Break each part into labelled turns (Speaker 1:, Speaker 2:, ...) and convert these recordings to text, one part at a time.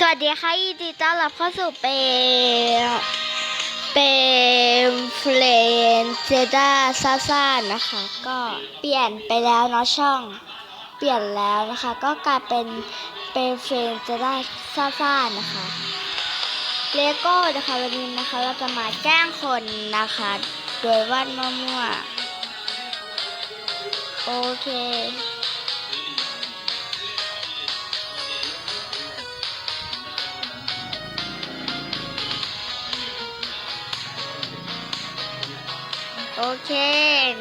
Speaker 1: สวัสดีค่ะยินดีต้อนรับเข้าสู่เป็นเป็นเฟรนเจด้าซาซ่านะคะ ก็เปลี่ยนไปแล้วเนาะช่อง เปลี่ยนแล้วนะคะ ก็กลายเป็นเป็นเฟรนเจด้าซาซ่านะคะเลโก้นะคะวันนี้นะคะเราจะมาแกล้งคนนะคะ โดยวาดมั่วๆโอเค โอเค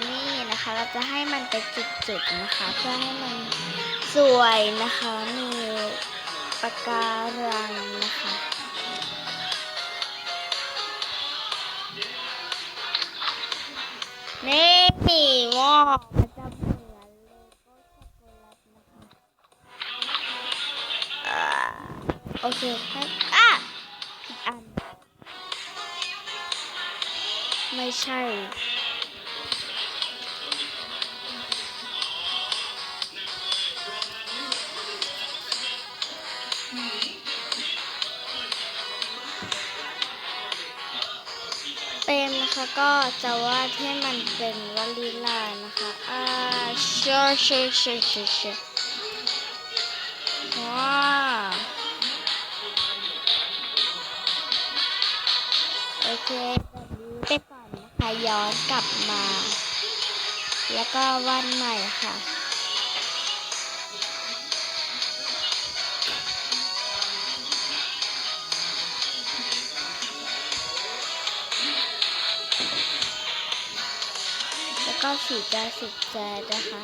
Speaker 1: นี่นะคะเราจะให้มันเป็นจุดๆนะคะ เพื่อให้มันสวยนะคะ มีปะการังนะคะนี่ว้าวมันจะเหมือนเลโก้ช็อกโกแลตนะคะอ่าโอเคครับอะอัน ไม่ใช่ นะคะก็จะวาดให้มันเป็นวลีลานะคะอ่าเชื่อเชื่อเชื่อเชื่อเชื่อว้าโอเคแบบนี้ไปก่อนนะคะย้อนกลับมา แล้วก็วาดใหม่ค่ะ ก็สีดยสร็แจนะคะ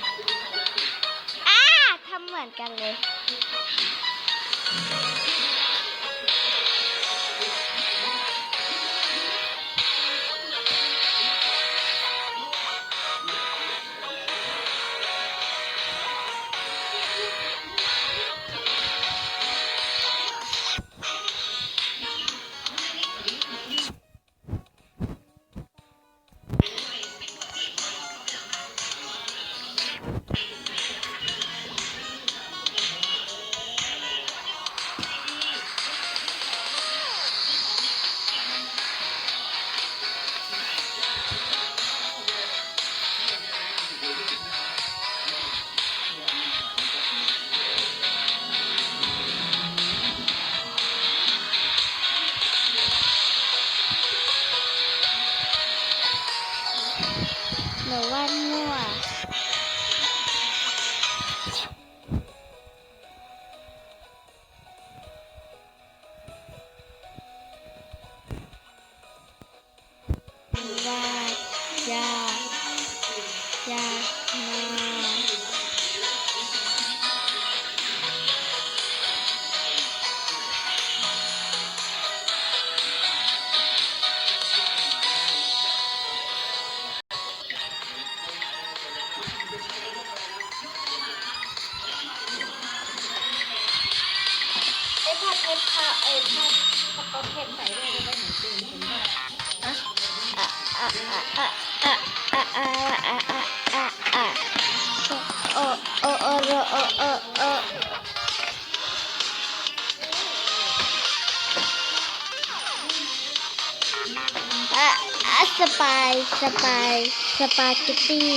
Speaker 1: อ้ผัดเผ็ดค่ะไอ้ผัดผัดเผ็ดใส่ด้วยแล้วก็หมูตุ๋นเห็นไหมอะอะอะอะอะอะอะอะอะอะอะโอโอโอโอโอโออะอะสปายสปายสปาเกตตี้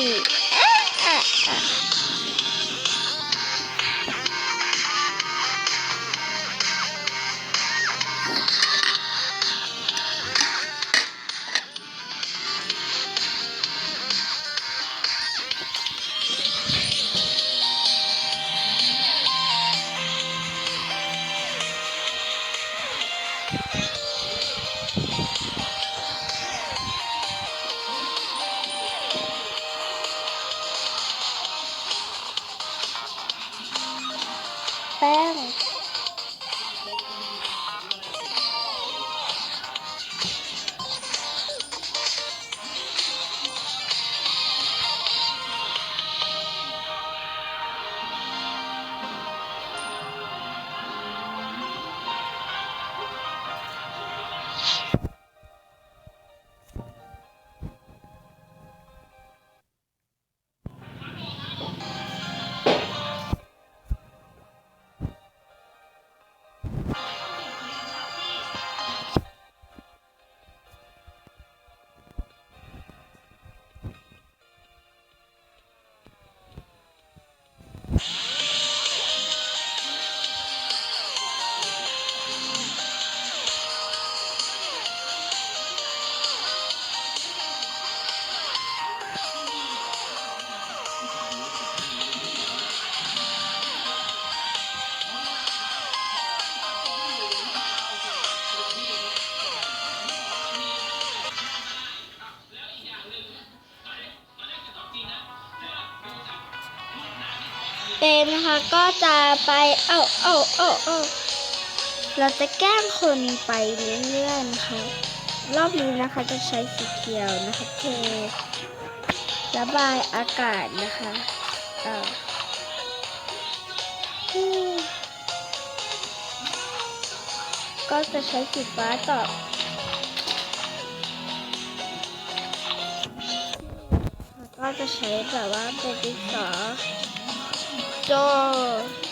Speaker 1: อะอะอะรมนะคะก็จะไปเอ้าเอ้าเอ้าเอ้าเราจะแกล้งคนไปเรื่อยๆนะคะรอบนี้นะคะจะใช้สีเขียวนะคะเทระบายอากาศนะคะเอ่อก็จะใช้สีฟ้าต่อก็จะใช้แบบว่าเป็นดินสอ โ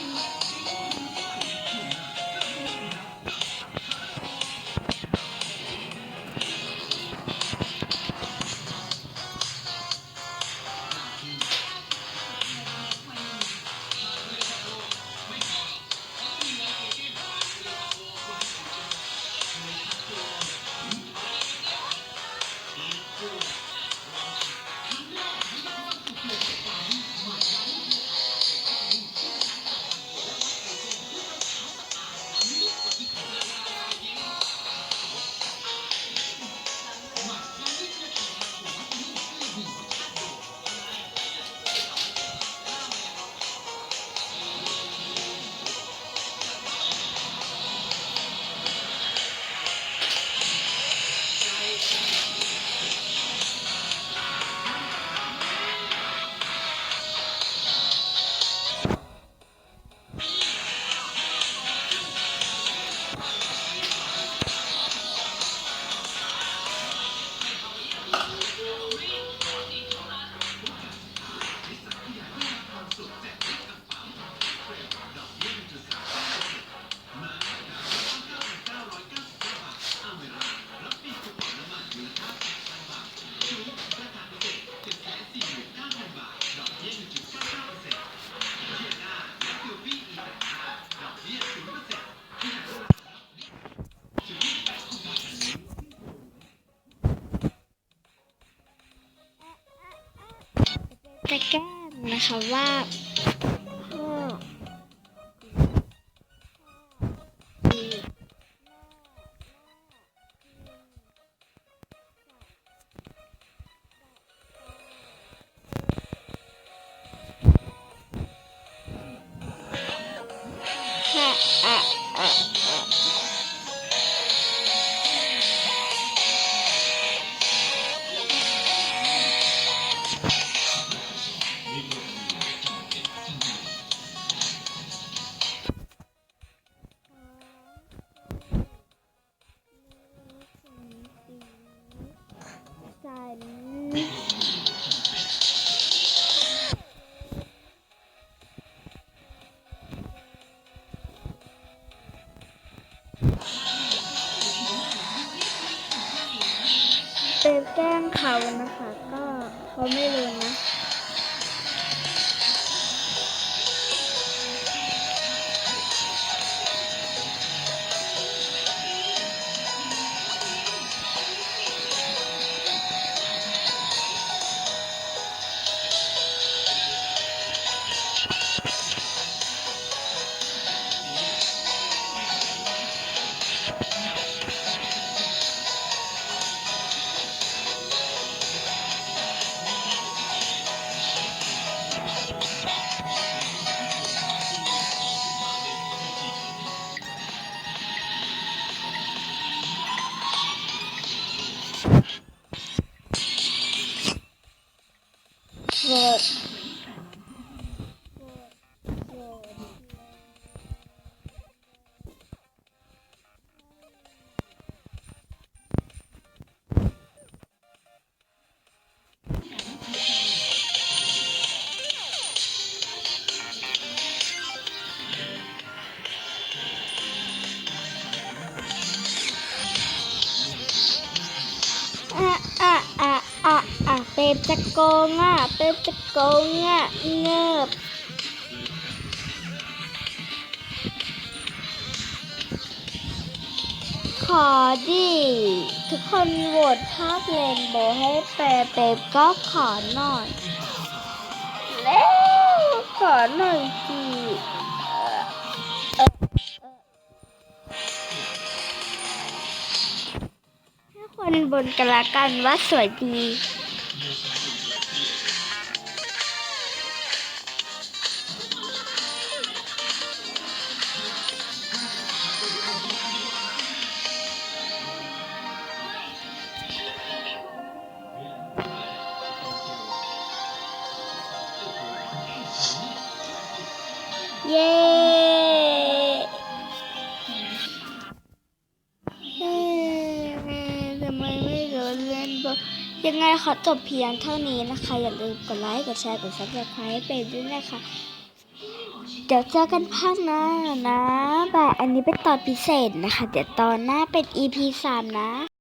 Speaker 1: คะว่า เขานะคะ ก็เขาไม่รู้นะ จะโกงอะเปรมจะโกงอะเงิบขอดิทุกคนโหวตภาพเรนโบว์ให้เปเปรมก็ขอหน่อยเร็วขอหน่อยสิให้คนบนกันละกันว่าสวยดี
Speaker 2: เย้
Speaker 1: เย้ทำไมไม่โดนเล่นบอยังไงขอจบเพียงเท่านี้นะคะ อย่าลืมกดไลค์ กดแชร์ กดซับสไครป์เป็นด้วยนะคะ เดี๋ยวเจอกันภาคหน้านะแบบอันนี้เป็นตอนพิเศษนะคะ เดี๋ยวตอนหน้าเป็น EP 3 นะ